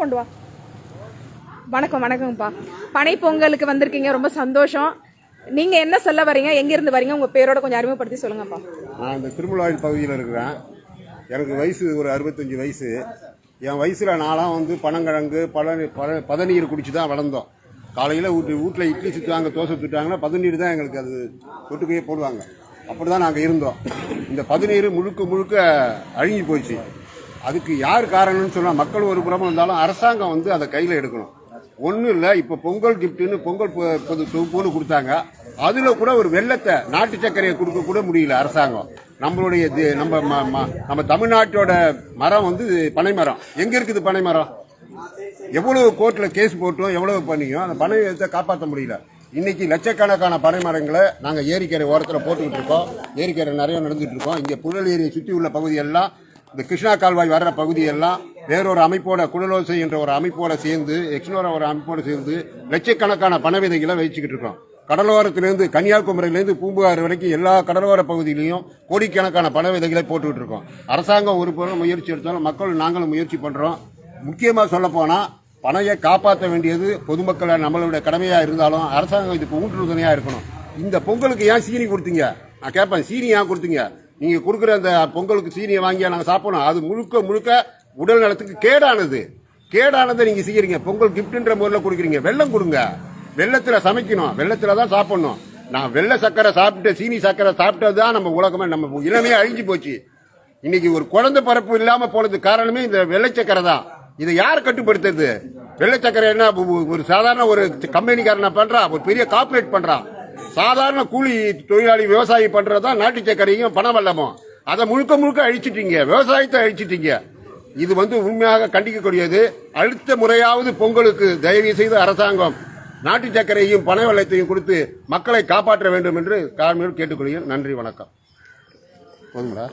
கொண்டு வா. வணக்கம் வணக்கம்ப்பா. பனை பொங்கலுக்கு வந்திருக்கீங்க ரொம்ப சந்தோஷம். நீங்க என்ன சொல்ல வரீங்க எங்கேருந்து வரீங்க உங்க பேரோட கொஞ்சம் அறிமுகப்படுத்தி சொல்லுங்கப்பா. நான் இந்த திருமலாயில் பகுதியில் இருக்கிறேன். எனக்கு வயசு ஒரு அறுபத்தஞ்சி வயசு. என் வயசில் நான்லாம் வந்து பனங்கிழங்கு பழ பழ பதநீர் குடிச்சு தான் வளர்ந்தோம். காலையில் வீட்டு வீட்டில் இட்லி சுற்றுவாங்க தோசை சுட்டாங்கன்னா பதநீர் தான் எங்களுக்கு அது தொட்டுக்கையே போடுவாங்க. அப்படி தான் நாங்கள் இருந்தோம். இந்த பதநீர் முழுக்க முழுக்க அழுங்கி போச்சு. அதுக்கு யார் காரணம்னு சொன்னால் மக்கள் ஒரு புறமும் இருந்தாலும் அரசாங்கம் வந்து அதை கையில் எடுக்கணும். ஒன்றும் இல்லை இப்போ பொங்கல் கிஃப்ட்னு பொங்கல் பொது தொகுப்புன்னு கொடுத்தாங்க. அதில் கூட ஒரு வெள்ளத்தை நாட்டு சர்க்கரையை கொடுக்க கூட முடியல அரசாங்கம். நம்மளுடைய நம்ம ம- ம- நம்ம தமிழ்நாட்டோட மரம் வந்து பனை மரம். எங்கே இருக்குது பனை மரம்? எவ்வளவு கோர்ட்டில் கேஸ் போட்டோம் எவ்வளவு பண்ணியும் அந்த பனை மரத்தை காப்பாற்ற முடியல. இன்னைக்கு லட்சக்கணக்கான பனை மரங்களை நாங்கள் ஏரிக்கரை ஓரத்தில் போட்டுக்கிட்டு இருக்கோம். ஏரிக்கரை நிறைய நடந்துட்டு இருக்கோம். இங்கே புழல் ஏரியை சுற்றி உள்ள பகுதியெல்லாம் இந்த கிருஷ்ணா கால்வாய் வர்ற பகுதியெல்லாம் வேறொரு அமைப்போட குடலோசை என்ற ஒரு அமைப்போட சேர்ந்து எக்ஸ்னோரா ஒரு அமைப்போட சேர்ந்து லட்சக்கணக்கான பண விதைகளை வச்சுக்கிட்டு இருக்கோம். கடலோரத்திலிருந்து கன்னியாகுமரியிலிருந்து பூம்புகார் வரைக்கும் எல்லா கடலோர பகுதியிலையும் கோடிக்கணக்கான பண விதைகளை போட்டுக்கிட்டு இருக்கோம். அரசாங்கம் ஒரு புறம் முயற்சி எடுத்தாலும் மக்கள் நாங்களும் முயற்சி பண்றோம். முக்கியமா சொல்ல போனா காப்பாற்ற வேண்டியது பொதுமக்களை நம்மளுடைய கடமையா இருந்தாலும் அரசாங்கம் இதுக்கு ஊன்றுதுணையா இருக்கணும். இந்த பொங்கலுக்கு ஏன் சீனி கொடுத்தீங்க? நான் கேட்பேன் சீனி ஏன் கொடுத்தீங்க? நீங்கள் கொடுக்குற அந்த பொங்கலுக்கு சீனியை வாங்கி நாங்கள் சாப்பிடணும். அது முழுக்க முழுக்க உடல் நலத்துக்கு கேடானது. கேடானதை நீங்கள் செய்கிறீங்க பொங்கல் கிஃப்ட்ன்ற முறையில் கொடுக்குறீங்க. வெள்ளம் கொடுங்க. வெள்ளத்தில் சமைக்கணும். வெள்ளத்தில் தான் சாப்பிடணும். நான் வெள்ளை சக்கரை சாப்பிட்டு சீனி சக்கரை சாப்பிட்டது தான் நம்ம உலகமே நம்ம இளமையே அழிஞ்சு போச்சு. இன்னைக்கு ஒரு குழந்தை பரப்பு இல்லாமல் போனது காரணமே இந்த வெள்ளை சக்கரை தான். இதை யார் கட்டுப்படுத்துறது? வெள்ளை சக்கரை என்ன ஒரு சாதாரண ஒரு கம்பெனிக்காரன பண்றா? ஒரு பெரிய கார்பரேட் பண்றான் சாதாரண கூலி தொழிலாளி விவசாயி பண்றதா நாட்டு சக்கரையும் பண வெள்ளமும் அதை முழுக்க முழுக்க அழிச்சிட்டீங்க. விவசாயத்தை அழிச்சிட்டீங்க. இது வந்து உண்மையாக கண்டிக்கக்கூடியது. அடுத்த முறையாவது பொங்கலுக்கு தயவு செய்து அரசாங்கம் நாட்டு சர்க்கரையும் பனை வெள்ளத்தையும் கொடுத்து மக்களை காப்பாற்ற வேண்டும் என்று காரணம் கேட்டுக்கொள்கிறேன். நன்றி வணக்கம். போதுங்களா